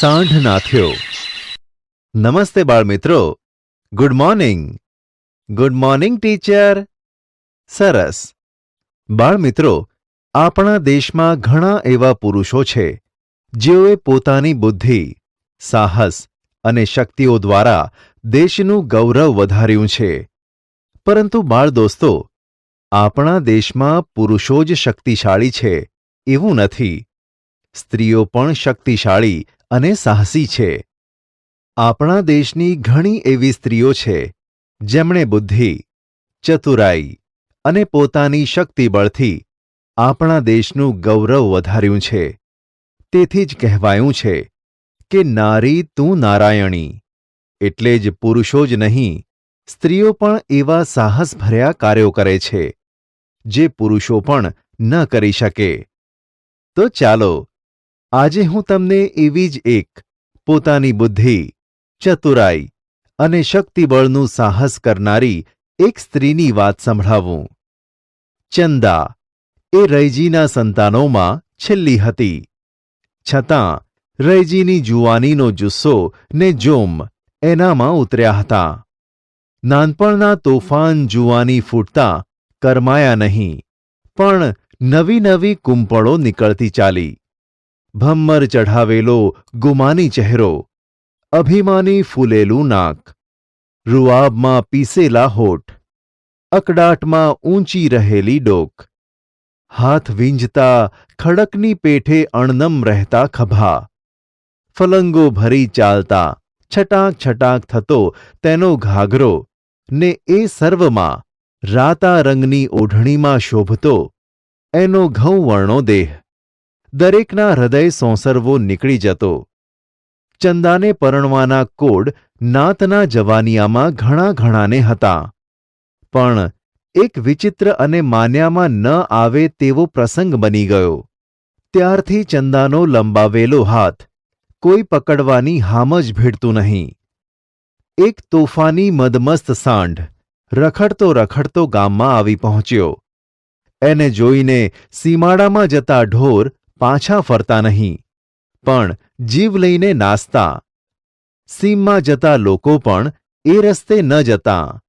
સાંઢ નાથ્યો નમસ્તે બાળમિત્રો. Good morning good morning teacher સરસ. બાળમિત્રો, આપણા દેશમાં ઘણા એવા પુરુષો છે, જેઓએ પોતાની બુદ્ધિ, સાહસ અને શક્તિઓ દ્વારા દેશનું ગૌરવ વધાર્યું છે. પરંતુ બાળ દોસ્તો, આપણા દેશમાં પુરુષો જ શક્તિશાળી છે, એવું નથી. સ્ત્રીઓ પણ શક્તિશાળી અને સાહસી છે. આપણા દેશની ઘણી એવી સ્ત્રીઓ છે, જેમણે બુદ્ધિ, ચતુરાઈ અને પોતાની શક્તિબળથી આપણા દેશનું ગૌરવ વધાર્યું છે. તેથી જ કહેવાયું છે કે નારી તું નારાયણી, એટલે જ પુરુષો જ નહીં, સ્ત્રીઓ પણ એવા સાહસભર્યા કાર્યો કરે છે, જે પુરુષો પણ ન કરી શકે. તો ચાલો આજે હું તમને એવી જ એક પોતાની બુદ્ધિ, ચતુરાઈ અને શક્તિબળનું સાહસ કરનારી એક સ્ત્રીની વાત સંભળાવું. ચંદા એ રૈજીના સંતાનોમાં છેલ્લી હતી. છતાં, રૈજીની જુવાનીનો જુસ્સો ને જોમ એનામાં ઉતર્યા હતા. નાનપણના તોફાન જુવાની ફૂટતા કરમાયા નહીં, પણ નવી નવી કુંપળો નીકળતી ચાલી. ભમ્મર ચઢાવેલો ગુમાની ચહેરો, અભિમાની ફૂલેલું નાક, રૂઆબમાં પીસેલા હોઠ, અકડાટમાં ઊંચી રહેલી ડોક, હાથ વીંજતા ખડકની પેઠે અણનમ રહેતા ખભા, ફલંગો ભરી ચાલતા છટાક છટાક થતો તેનો ઘાઘરો, ને એ સર્વમાં રાતા રંગની ઓઢણીમાં શોભતો એનો ઘઉંવર્ણો દેહ. દરેકના હૃદય સોંસરવો નીકળી જતો. ચંદાને પરણવાના કોડ નાતના જવાનિયામાં ઘણા ઘણાને હતા. પણ એક વિચિત્ર અને માન્યામાં ન આવે તેવો પ્રસંગ બની ગયો. ત્યારથી ચંદાનો લંબાવેલો હાથ કોઈ પકડવાની હામ જ ભીડતું નહીં. એક તોફાની મદમસ્ત સાંઢ રખડતો રખડતો ગામમાં આવી પહોંચ્યો. એને જોઈને સીમાડામાં જતા ઢોર પાછા ફરતા નહીં. પણ જીવ લઈને નાસતા. સીમમાં જતા લોકો પણ એ રસ્તે ન જતા.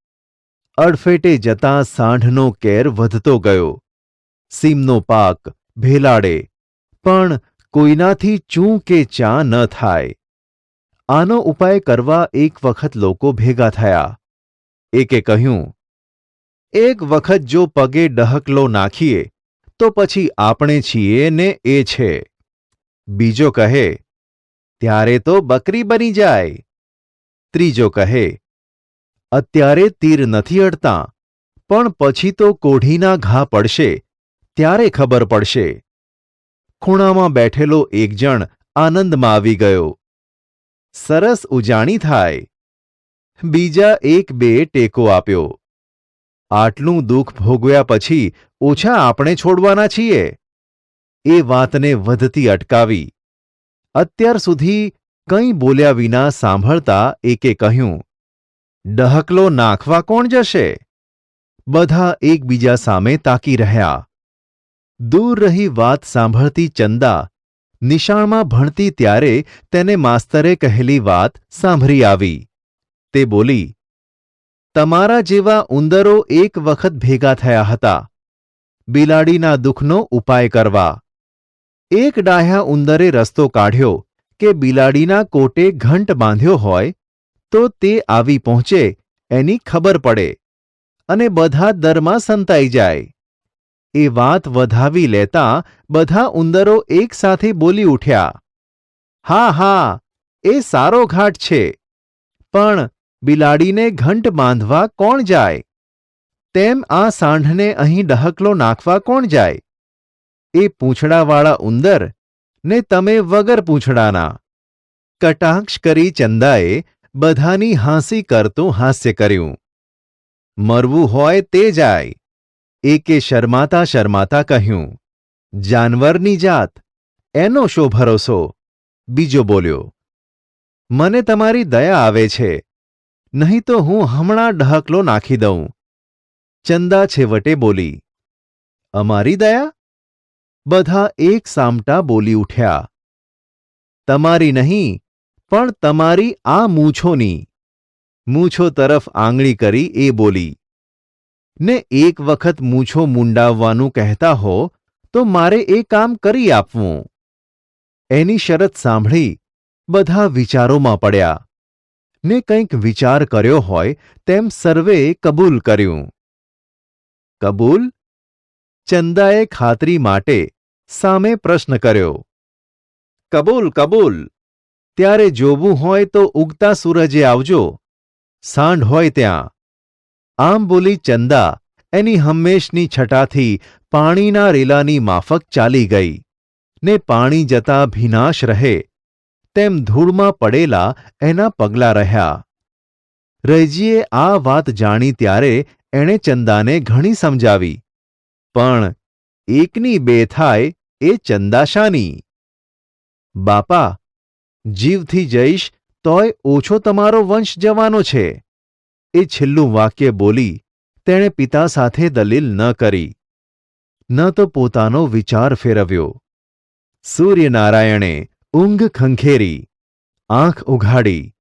અડફેટે જતા સાંઢનો કેર વધતો ગયો. સીમનો પાક ભેલાડે. પણ કોઈનાથી ચૂં કે ચા ન થાય. આનો ઉપાય કરવા એક વખત લોકો ભેગા થયા. એકે કહ્યું, એક વખત જો પગે ડહકલો નાખીએ તો પછી આપણે છીએ ને એ છે. બીજો કહે, ત્યારે તો બકરી બની જાય. ત્રીજો કહે, અત્યારે તીર નથી અડતા, પણ પછી તો કોઢીના ઘા પડશે, ત્યારે ખબર પડશે. ખૂણામાં બેઠેલો એક જણ આનંદમાં આવી ગયો. સરસ ઉજાણી થાય. બીજા એક બે ટેકો આપ્યો. આટલું દુઃખ ભોગવ્યા પછી ઓછા આપણે છોડવાના છીએ? એ વાતને વધતી અટકાવી. અત્યાર સુધી કંઈ બોલ્યા વિના સાંભળતા એકે કહ્યું, ડહકલો નાખવા કોણ જશે? બધા એકબીજા સામે તાકી રહ્યા. દૂર રહી વાત સાંભળતી ચંદા નિશાળમાં ભણતી ત્યારે તેને માસ્તરે કહેલી વાત સાંભળી આવી. તે બોલી તમારા જેવા ઉંદરો એક વખત ભેગા થયા હતા. બિલાડીના દુઃખનો ઉપાય કરવા. એક ડાહ્યા ઉંદરે રસ્તો કાઢ્યો કે બિલાડીના કોટે ઘંટ બાંધ્યો હોય તો તે આવી પહોંચે, એની ખબર પડે. અને બધા દરમાં સંતાઈ જાય. એ વાત વધાવી લેતા બધા ઉંદરો એકસાથે બોલી ઉઠ્યા. હા હા, એ સારો ઘાટ છે. પણ બિલાડીને ઘંટ બાંધવા કોણ જાય? તેમ આ સાંઢને અહીં ડહકલો નાખવા કોણ જાય? એ પૂંછડાવાળા ઉંદર ને તમે વગર પૂંછડાના. કટાક્ષ કરી ચંદાએ બધાની હાંસી કરતું હાસ્ય કર્યું. મરવું હોય તે જાય. એકે શરમાતા શરમાતા કહ્યું, જાનવરની જાત, એનો શો ભરોસો? બીજો બોલ્યો, મને તમારી દયા આવે છે. નહીં તો હું હમણાં ડહકલો નાખી દઉં. ચંદા છેવટે બોલી, અમારી દયા? બધા એક સામટા બોલી ઉઠ્યા, તમારી નહીં, પણ તમારી આ મૂછોની. મૂછો તરફ આંગળી કરી એ બોલી, ને એક વખત મૂછો મુંડાવવાનું કહેતા હો, તો મારે એ કામ કરી આપવું. એની શરત સાંભળી બધા વિચારોમાં પડ્યા ને કંઈક વિચાર કર્યો હોય, તેમ સર્વેએ કબૂલ કર્યું. કબૂલ? ચંદાએ ખાતરી માટે સામે પ્રશ્ન કર્યો. કબૂલ કબૂલ. ત્યારે જોવું હોય તો ઉગતા સૂરજે આવજો. સાંઢ હોય ત્યાં. આમ બોલી ચંદા એની હંમેશની છટાથી પાણીના રેલાની માફક ચાલી ગઈ ને પાણી જતા ભીનાશ રહે. તેમ ધૂળમાં પડેલા એના પગલાં રહ્યા. રૈજીએ આ વાત જાણી ત્યારે એણે ચંદાને ઘણી સમજાવી. પણ એકની બે થાય એ ચંદાશાની. બાપા, જીવથી જઈશ તોય ઓછો તમારો વંશ જવાનો છે. એ છેલ્લું વાક્ય બોલી તેણે પિતા સાથે દલીલ ન કરી. ન તો પોતાનો વિચાર ફેરવ્યો. સૂર્યનારાયણે ઊંઘ ખંખેરી, આંખ ઉઘાડી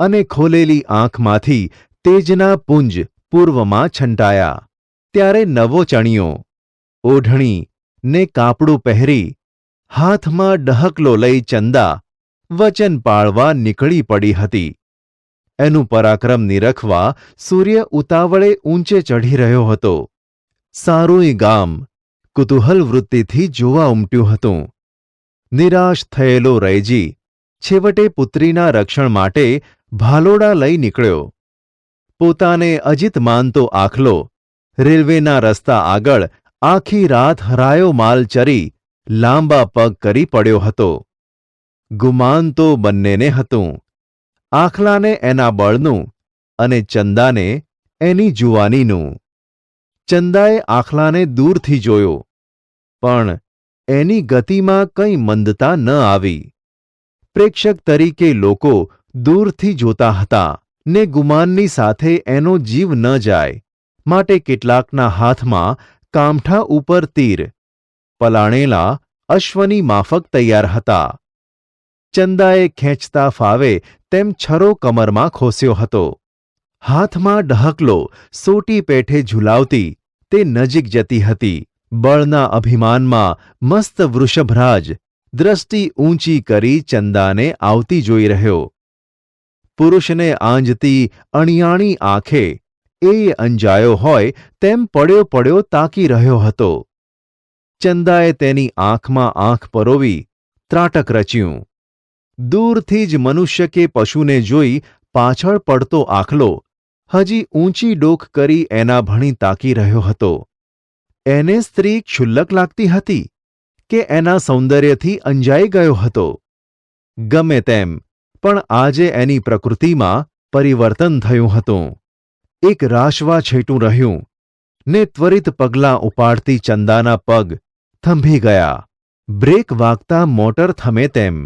અને ખોલેલી આંખમાંથી તેજના પુંજ પૂર્વમાં છંટાયા. ત્યારે નવો ચણિયો, ઓઢણી ને કાપડું પહેરી હાથમાં ડહકલો લઈ ચંદા વચન પાળવા નીકળી પડી હતી. એનું પરાક્રમ નિરખવા સૂર્ય ઉતાવળે ઊંચે ચઢી રહ્યો હતો. સારુંય ગામ કુતૂહલ વૃત્તિથી જોવા ઉમટ્યું હતું. નિરાશ થયેલો રૈજી છેવટે પુત્રીના રક્ષણ માટે ભાલોડા લઈ નીકળ્યો. પોતાને અજીત માનતો આખલો. રેલવેના રસ્તા આગળ આખી રાત હરાયો માલ ચરી, લાંબા પગ કરી પડ્યો હતો. ગુમાન તો બંનેને હતું. આખલાને એના બળનું અને ચંદાને એની જુવાનીનું. ચંદાએ આખલાને દૂરથી જોયો. પણ એની ગતિમાં કંઈ મંદતા ન આવી. પ્રેક્ષક તરીકે લોકો દૂરથી જોતા હતા ને ગુમાનની સાથે એનો જીવ ન જાય. માટે કેટલાકના હાથમાં કામઠા ઉપર તીર. પલાણેલા અશ્વની માફક તૈયાર હતા. ચંદાએ ખેંચતા ફાવે તેમ છરો કમરમાં ખોસ્યો હતો. હાથમાં ડહકલો સોટી પેઠે ઝુલાવતી તે નજીક જતી હતી. બળના અભિમાનમાં મસ્ત વૃષભરાજ દ્રષ્ટિ ઊંચી કરી ચંદાને આવતી જોઈ રહ્યો. પુરુષને આંજતી અણિયાણી આંખે એ અંજાયો હોય તેમ પડ્યો પડ્યો તાકી રહ્યો હતો. ચંદાએ તેની આંખમાં આંખ પરોવી ત્રાટક રચ્યું. દૂરથી જ મનુષ્ય કે પશુને જોઈ પાછળ પડતો આખલો હજી ઊંચી ડોક કરી એના ભણી તાકી રહ્યો હતો. એને સ્ત્રી ક્ષુલ્લક લાગતી હતી કે એના સૌંદર્યથી અંજાઈ ગયો હતો. ગમે તેમ, પણ આજે એની પ્રકૃતિમાં પરિવર્તન થયું હતું. એક રાશવા છેટું રહ્યું, ને ત્વરિત પગલાં ઉપાડતી ચંદાના પગ થંભી ગયા. બ્રેક વાગતા મોટર થમે તેમ.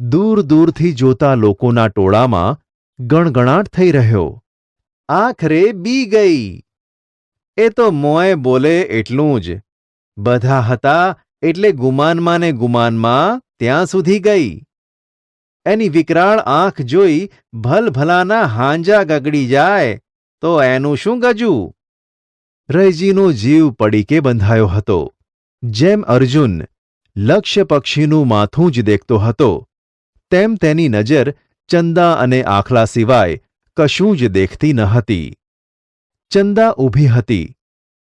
દૂર દૂરથી જોતા લોકોના ટોળામાં ગણગણાટ થઈ રહ્યો. આખરે બી ગઈ. એ તો મોંએ બોલે એટલું જ. બધા હતા એટલે ગુમાનમાં ને ગુમાનમાં ત્યાં સુધી ગઈ. એની વિકરાળ આંખ જોઈ ભલભલાના હાંજા ગગડી જાય, તો એનું શું ગજું? રૈજીનો જીવ પડીકે બંધાયો હતો. જેમ અર્જુન લક્ષ્ય પક્ષીનું માથું જ દેખતો હતો, તેમ તેની નજર ચંદા અને આખલા સિવાય કશું જ દેખતી ન હતી. ચંદા ઊભી હતી,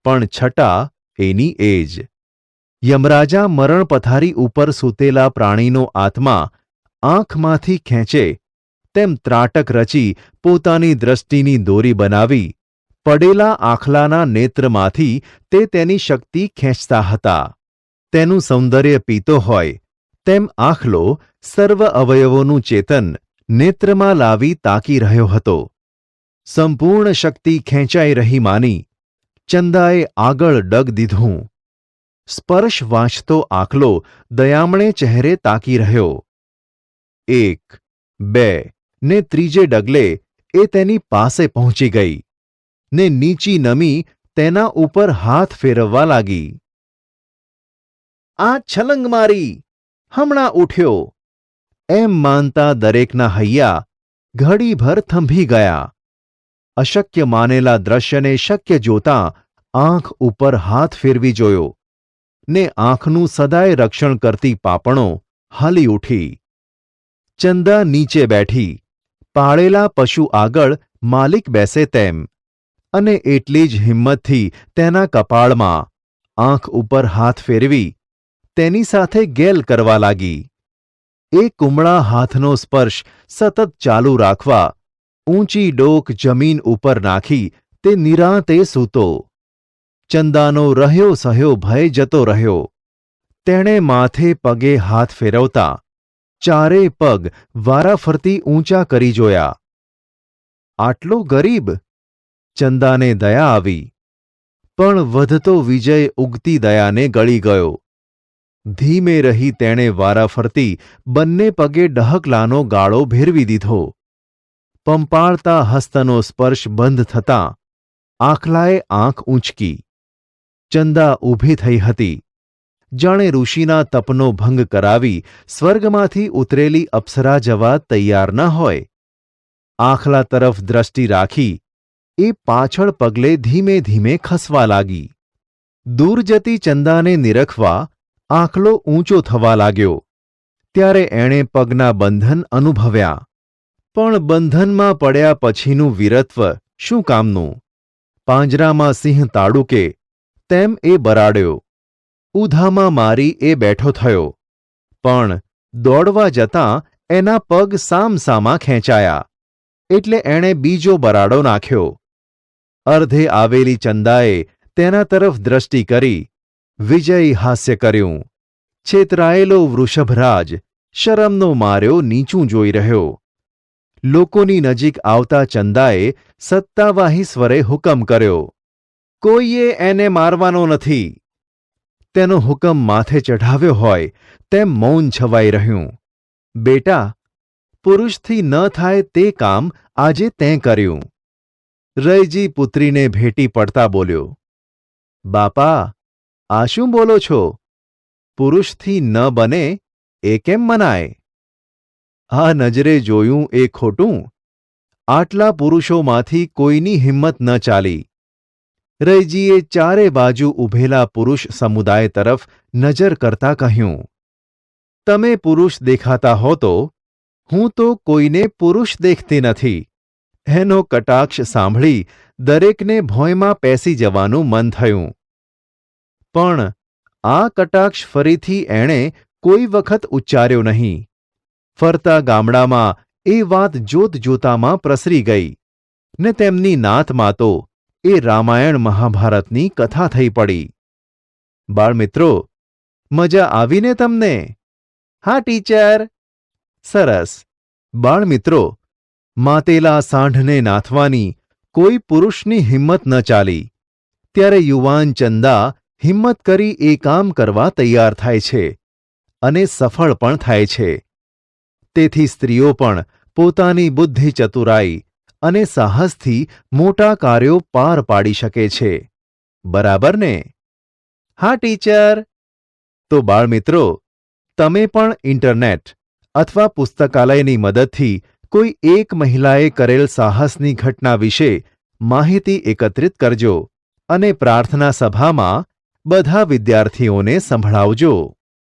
પણ છટા એની એજ. યમરાજા મરણ પથારી ઉપર સૂતેલા પ્રાણીનો આત્મા આંખમાંથી ખેંચે, તેમ ત્રાટક રચી પોતાની દ્રષ્ટિની દોરી બનાવી, પડેલા આખલાના નેત્રમાંથી તે તેની શક્તિ ખેંચતા હતા. તેનું સૌંદર્ય પીતો હોય, તેમ આખલો સર્વ અવયવોનું ચેતન નેત્રમાં લાવી તાકી રહ્યો હતો. સંપૂર્ણ શક્તિ ખેંચાઈ રહી માની, ચંદાએ આગળ ડગ દીધું. સ્પર્શ વાંચતો આખલો દયામણે ચહેરે તાકી રહ્યો. એક, બે, ને ત્રીજે ડગલે એ તેની પાસે પહોંચી ગઈ, ને નીચી નમી તેના ઉપર હાથ ફેરવવા લાગી. આ છલંગ મારી, હમણાં ઉઠ્યો. એમ માનતા દરેકના હૈયા ઘડીભર થંભી ગયા. અશક્ય માનેલા દ્રશ્યને શક્ય જોતા આંખ ઉપર હાથ ફેરવી જોયો. ને આંખનું સદાય રક્ષણ કરતી પાપણો હાલી ઉઠી. ચંદા નીચે બેઠી. પાળેલા પશુ આગળ માલિક બેસે તેમ. અને એટલી જ હિંમતથી તેના કપાળમાં આંખ ઉપર હાથ ફેરવી તેની સાથે ગેલ કરવા લાગી. એ કુમળા હાથનો સ્પર્શ સતત ચાલુ રાખવા ઊંચી ડોક જમીન ઉપર નાખી તે નિરાંતે સૂતો. ચંદાનો રહ્યો સહ્યો ભય જતો રહ્યો. તેણે માથે પગે હાથ ફેરવતા ચારે પગ વારાફરતી ઊંચા કરી જોયા. આટલો ગરીબ? ચંદાને દયા આવી. પણ વધતો વિજય ઉગતી દયાને ગળી ગયો. ધીમે રહી તેણે વારાફરતી બંને પગે ડહકલાનો ગાળો ભેરવી દીધો. પંપાળતા હસ્તનો સ્પર્શ બંધ થતાં આખલાએ આંખ ઊંચકી. ચંદા ઊભી થઈ હતી. જાણે ઋષિના તપનો ભંગ કરાવી સ્વર્ગમાંથી ઉતરેલી અપ્સરા જવા તૈયાર ન હોય. આખલા તરફ દ્રષ્ટિ રાખી એ પાછળ પગલે ધીમે ધીમે ખસવા લાગી. દૂર જતી ચંદાને નિરખવા આંખલો ઊંચો થવા લાગ્યો. ત્યારે એણે પગના બંધન અનુભવ્યા. પણ બંધનમાં પડ્યા પછીનું વીરત્વ શું કામનું? પાંજરામાં સિંહ તાડુકે તેમ એ બરાડ્યો. ઉધામાં મારી એ બેઠો થયો. પણ દોડવા જતાં એના પગ સામસામા ખેંચાયા. એટલે એણે બીજો બરાડો નાખ્યો. અર્ધે આવેલી ચંદાએ તેના તરફ દ્રષ્ટિ કરી. વિજયી હાસ્ય કર્યું. છેતરાયેલો વૃષભરાજ શરમનો માર્યો નીચું જોઈ રહ્યો. લોકોની નજીક આવતા ચંદાએ સત્તાવાહી સ્વરે હુકમ કર્યો. કોઈએ એને મારવાનો નથી. તેનો હુકમ માથે ચઢાવ્યો હોય તેમ મૌન છવાઈ રહ્યું. બેટા, પુરુષથી ન થાય તે કામ આજે તેં કર્યું. રયજી પુત્રીને ભેટી પડતા બોલ્યો. બાપા, આ શું બોલો છો? પુરુષથી ન બને એ કેમ મનાય? આ નજરે જોયું એ ખોટું? આટલા પુરુષોમાંથી કોઈની હિંમત ન ચાલી. રયજીએ ચારે બાજુ ઊભેલા પુરુષ સમુદાય તરફ નજર કરતા કહ્યું, તમે પુરુષ દેખાતા હો તો? હું તો કોઈને પુરુષ દેખતી નથી. એનો કટાક્ષ સાંભળી દરેકને ભોંયમાં પેસી જવાનું મન થયું. પણ આ કટાક્ષ ફરીથી એણે કોઈ વખત ઉચ્ચાર્યો નહીં. ફરતા ગામડામાં એ વાત જોત જોતામાં પ્રસરી ગઈ. ને તેમની નાતમાં તો એ રામાયણ મહાભારતની કથા થઈ પડી. બાળમિત્રો, મજા આવીને તમને? હા, ટીચર. સરસ. બાળમિત્રો, માતેલા સાંઢને નાથવાની કોઈ પુરુષની હિંમત ન ચાલી. ત્યારે યુવાન ચંદા હિંમત કરી એ કામ કરવા તૈયાર થાય છે અને સફળ પણ થાય છે. તેથી સ્ત્રીઓ પણ પોતાની બુદ્ધિ ચતુરાઈ અને સાહસથી મોટા કાર્યો પાર પાડી શકે છે. બરાબર ને? હા, ટીચર. તો બાળમિત્રો, તમે પણ ઇન્ટરનેટ અથવા પુસ્તકાલયની મદદથી કોઈ એક મહિલાએ કરેલ સાહસની ઘટના વિશે માહિતી એકત્રિત કરજો અને પ્રાર્થના સભામાં બધા વિદ્યાર્થીઓને સંભળાવજો.